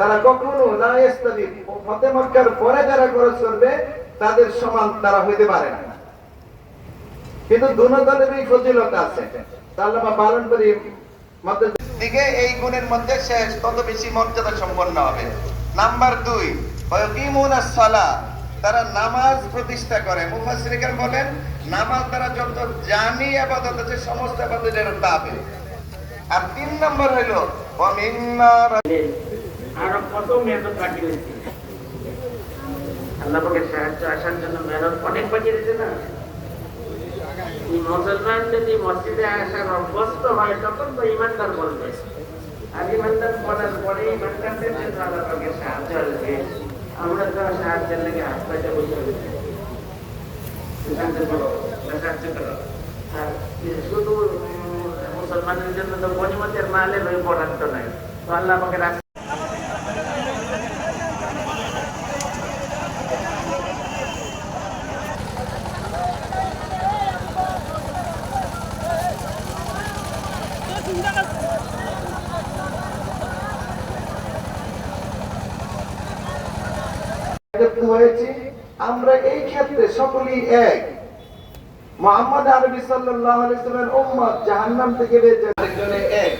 তারা কখনো না ইস্তাবি ফতে মক্কার পরে যারা খরচ করবে, তাদের সমান তারা হইতে পারে না। কিন্তু দুনো দলেরই ফজিলত আছে। তাহলে আমরা পালন করি দিকে এই গুণের মধ্যে তত বেশি মর্যাদা সম্পন্ন হবে। নাম্বার দুই তারা নামাজ প্রতিষ্ঠা করে। বলেন, নামাজ তারা যত জানি আবাদত আছে, সমস্ত আবাদতের তাবে আর তিন নম্বর হইল মিম্মা আরও কত মেহনত বাকি রয়েছে? সাহায্য আসার জন্য মেহনত অনেক বাকি রয়েছে না? মুসলমান যদি মসজিদে আসার অভ্যস্ত হয়, তখন তো ইমানদার বলবে। আর ইমানদার বলার পরে ইমানদারদের জন্য সাহায্য আসবে। আমরা তো সাহায্যের লেগে পাইতে বসে শুধু মুসলমানের জন্য তো গনিমতের মালের বরাদ্দ নাই। তো আল্লাহ আমাকে রাস্তা একত্রিত হয়েছি আমরা এই ক্ষেত্রে সকলেই এক মোহাম্মদ আরবি সাল্লাল্লাহু আলাইহি সাল্লামের উম্মত জাহান্নাম থেকে বেঁচে এক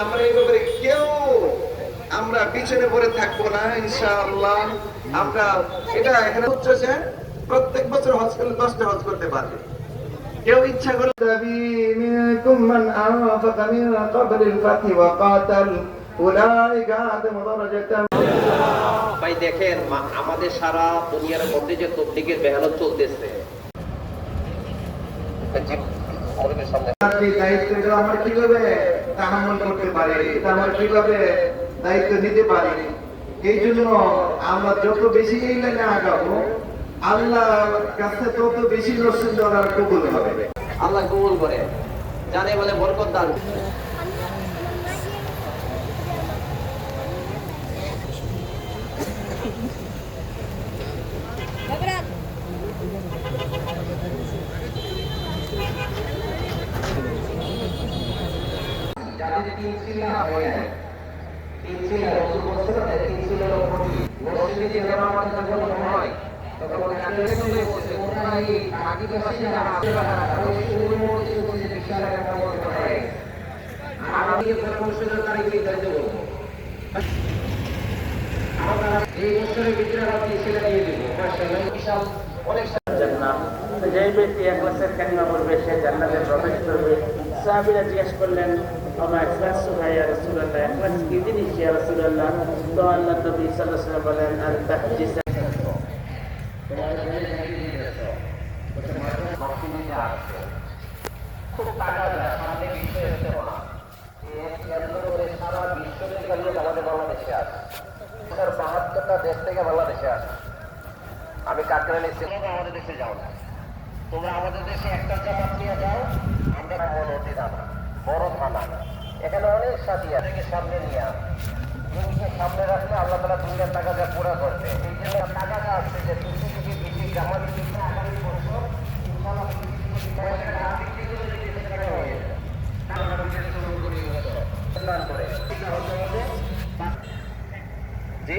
আমরা এই ব্যাপারে কেউ আমরা পিছনে পড়ে থাকব না ইনশাআল্লাহ আমরা এটা এখানে হচ্ছে প্রত্যেক বছর হজ করলে দশটা হজ করতে পারবে কেউ ইচ্ছা করলে দাবি মিনকুম মান মিন আল-ফাথ ওয়া ভাই দেখেন আমাদের সারা দুনিয়ার মধ্যে যে তবলিগের মেহনত চলতেছে। এই দায়িত্বটা আমরা কীভাবে তাহাম্মল করতে পারি। এটা আমরা কীভাবে দায়িত্ব নিতে পারি। এই জন্য আমরা যত বেশি এই লাইনে আগাবো আল্লাহর কাছে তত বেশি কবুল হবে। আল্লাহ কবুল করে। জানে বলে বরকত দান যাদের তিন সিলা হয় তিন সিলা রসুল বলছিল না তিন সিলার প্রতি মসজিদে যে নামাজ যখন হয় তখন কাছে চলে বসে ওরা এই আদিবাসী যারা আছে তারা শুরু মধ্যে বসে বিশাল একটা মত হয় আর আমি পরামর্শের তারিখে দায়িত্ব বলব আমরা এই বছরের ভিতরে তিন সিলা দিয়ে দিব বিশাল অনেক জান্নাত যেই ব্যক্তি এক বছর কালিমা পড়বে সে জান্নাতে প্রবেশ করবে সাহাবীরা জিজ্ঞেস করলেন আমার ইখলাস ভাইয়া রাসূলুল্লাহ ইখলাস কি জিনিস ইয়া রাসূলুল্লাহ তো আল্লাহ নবী ওয়াসাল্লাম বলেন আর তাহজিস খুব টাকা যায় সামনে বিশ্ব ইস্তেমা এই কেন্দ্র করে সারা বিশ্ব থেকে লোক আমাদের বাংলাদেশে আসে স্যার বাহাত্তরটা দেশ থেকে বাংলাদেশে আসে আমি কাকরা নিচ্ছি তোমরা আমাদের দেশে যাও না তোমরা আমাদের দেশে একটা জামাত নিয়ে যাও আমরা মনোতি থানা বড় থানা এখানে অনেক সাথী আছে সামনে নিয়ে আস জিনিসকে সামনে রাখলে আল্লাহ তালা দুনিয়ার টাকা যা পুরা করবে এই জন্য টাকাটা আসছে যে দুশো জামাত যদি বেশি হয়ে হতে হবে জি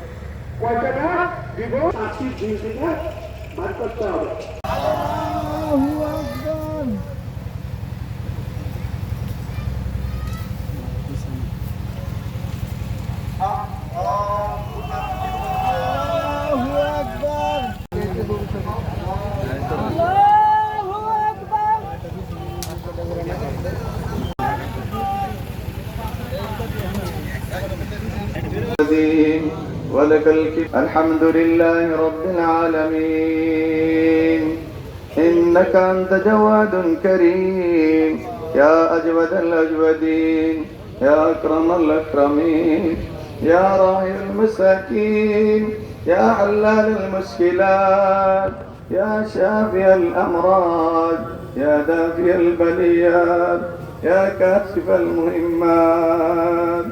কয় টাকা দিব? আশি জিনিস থেকে করতে হবে। ولك الكبر الحمد لله رب العالمين. إنك أنت جواد كريم. يا أجود الأجودين. يا أكرم الأكرمين. يا راعي المساكين. يا علال المشكلات يا شافي الأمراض. يا دافي البليات. يا كاشف المهمات.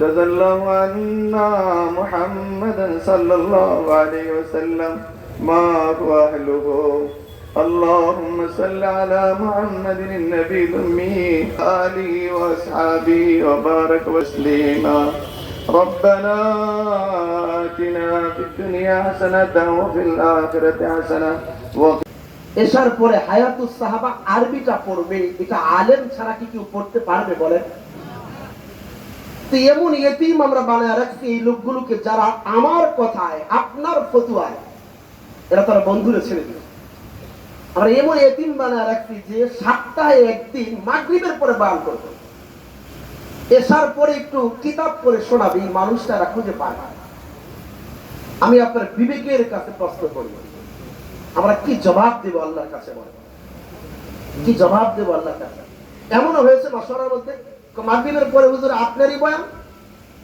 جزا الله عنا محمدا صلى الله عليه وسلم ما هو أهله اللهم صل على محمد النبي الأمي آله وأصحابه وبارك وسليما ربنا آتنا في الدنيا حسنة وفي الآخرة حسنة وقنا এসার পরে হায়াতুস সাহাবা আরবিটা পড়বে এটা আলেম ছাড়া কি কেউ পড়তে পারবে বলেন তো এমন এতিম আমরা বানায় রাখছি এই লোকগুলোকে যারা আমার কথায়, আপনার ফতুয়ায়, এরা তারা বন্ধুরে ছেড়ে দিল। আমরা এমন এতিম বানায় রাখছি যে সপ্তাহে একদিন মাগরিবের পরে বান করবে। এসার পরে একটু কিতাব করে শোনাবে, এই মানুষটা এরা খুঁজে পায় না। আমি আপনার বিবেকের কাছে প্রশ্ন করি, আমরা কি জবাব দেব আল্লাহর কাছে বলে কি জবাব দেব আল্লাহর কাছে? এমনও হয়েছে মশওয়ারার মধ্যে মাগরিবের পরে হুজুর আপনারই বয়ান,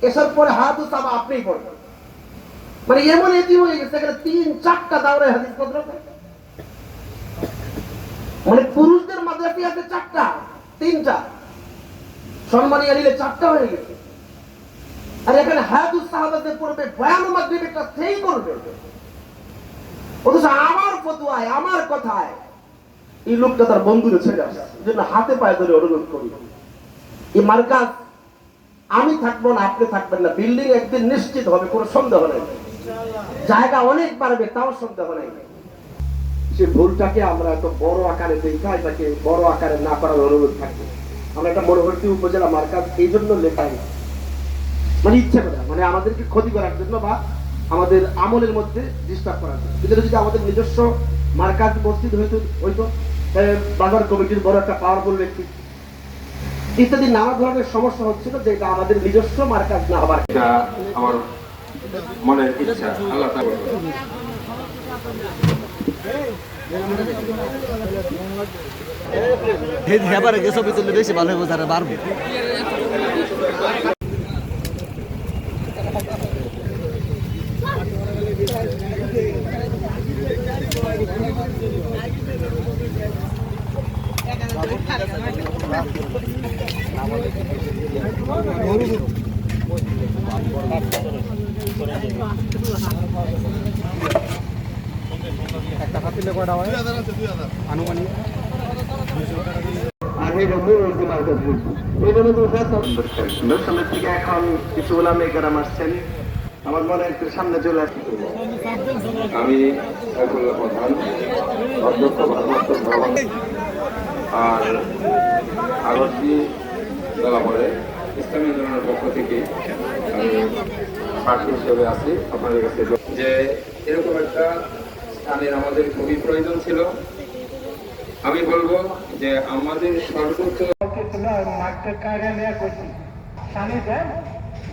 এসার পরে হাত সাবা আপনিই পড়বেন মানে এমন এটি হয়ে গেছে এখানে তিন, চারটা দাওরে হাদিস পত্র মানে পুরুষদের মাদ্রাসি আছে চারটা, তিনটা। সম্মানী আনিলে চারটা হয়ে গেছে। আর এখানে হায়াতুস সাহাবাদের পড়বে বয়ান মাগরিব একটা সেই করবে অথচ আমার ফতুয়ায়, আমার কথায় এই লোকটা তার বন্ধুরে ছেড়ে আসে। জন্য হাতে পায়ে ধরে অনুরোধ করি। এই মার্কাজ, আমি থাকব না, আপনি থাকবেন না। বিল্ডিং একদিন নিশ্চিত হবে, কোনো সন্দেহ নেই। জায়গা অনেক বাড়বে, তাও সন্দেহ নেই। সে ভুলটাকে আমরা এত বড় আকারে দেখা এটাকে বড় আকারে না করার অনুরোধ থাকবে। আমরা একটা মনোহরটি উপজেলা মার্কাজ এই জন্য লেখাই। মানে ইচ্ছে করে মানে আমাদেরকে ক্ষতি করার জন্য বা আমাদের আমলের মধ্যে ডিস্টার্ব করার জন্য। কিন্তু যদি আমাদের নিজস্ব মার্কাজ মসজিদ হইতো তাহলে বাজার কমিটির বড় একটা পাওয়ারফুল ব্যক্তি ইত্যাদি নানা ধরনের সমস্যা হচ্ছিল যেটা আমাদের নিজস্ব মার্কাজ না হবার এটা আমার মনের ইচ্ছা। আল্লাহ তাআলা হেবারে গেছে তুললে বেশি ভালো হবে তারা বাড়বে। সুন্দর সামনের থেকে এখন কিছু ওলামে গ্রাম আসছেন আমার মনে হয় একটু সামনে চলে আমি প্রধান আর আরতি জেলামরে ইসলামী আন্দোলনের পক্ষ থেকে প্রার্থী হিসেবে আছি আপনাদের কাছে যে এরকম একটা স্থানের আমাদের খুবই প্রয়োজন ছিল। আমি বলব যে আমাদের সর্বোচ্চ মাঠে কায়রা করছি। সানি দেন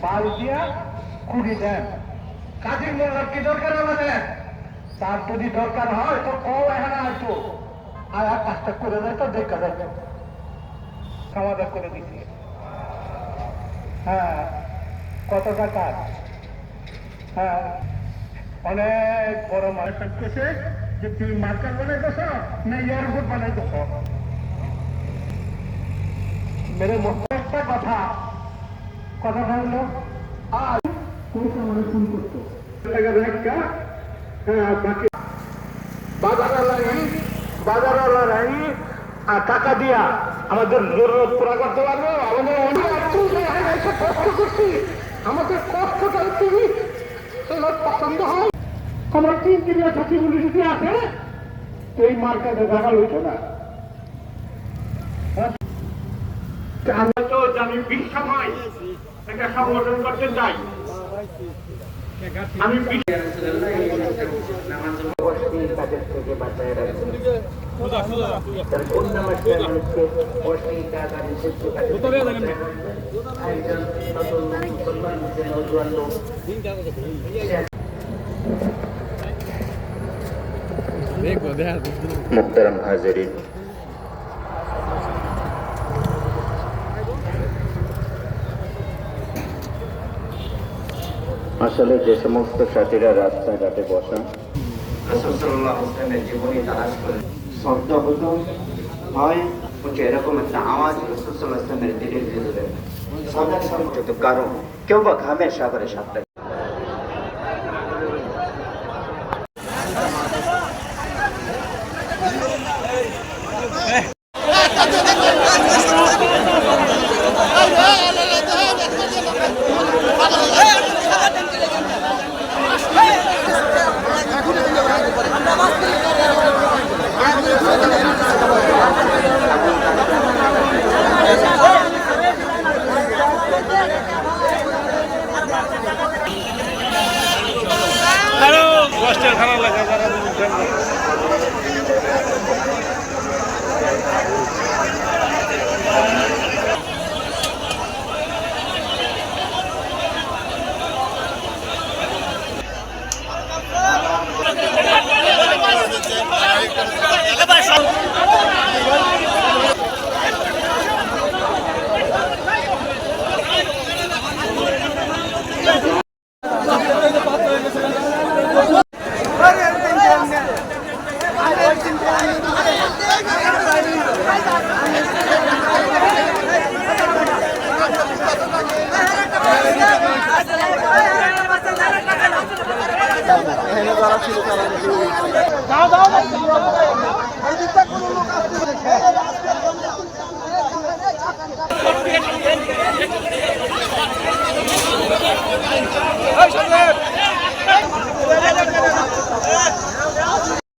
বাল দিয়া কুড়ি দেন। কাজী মোল্লার কি দরকার আমাদের? তার যদি দরকার হয় তো কও এখানে আসো আর আর কাজটা করে দেয় তো দেখা যাবে খাওয়া করে দিচ্ছি হ্যাঁ কত টাকা? হ্যাঁ অনেক বড় মার্কেট করছে যে তুই মার্কেট বানাইতেছ না এয়ারপোর্ট বানাইতেছ মেরে মুখে একটা কথা। কথাটা হলো আজ পয়সা মানে ফোন করতো টাকা হ্যাঁ আর দিয়া আমাদের জরুরত পুরা করতে পারব। আমাদের অনেক কষ্ট করছি। আমাদের কষ্টটা তুমি তোমার আমার তিন দিনের ছাত্রী যদি তো এই মার্কেটে দেখা হইতো না। তো আমি বিশ্ব সময় এটা সম্বোধন করতে চাই। আমি হাজিরিন আসলে যে সমস্ত সাথীরা রাস্তাঘাটে বসা জীবনী তালাশ করে शब्द बोल हाय मुझे रखो मत आवाज़ तो समझते मेरे दिल के दिल में सदा समझो तो करो क्यों बक हमेशा बड़े शब्द Hey! 这看来。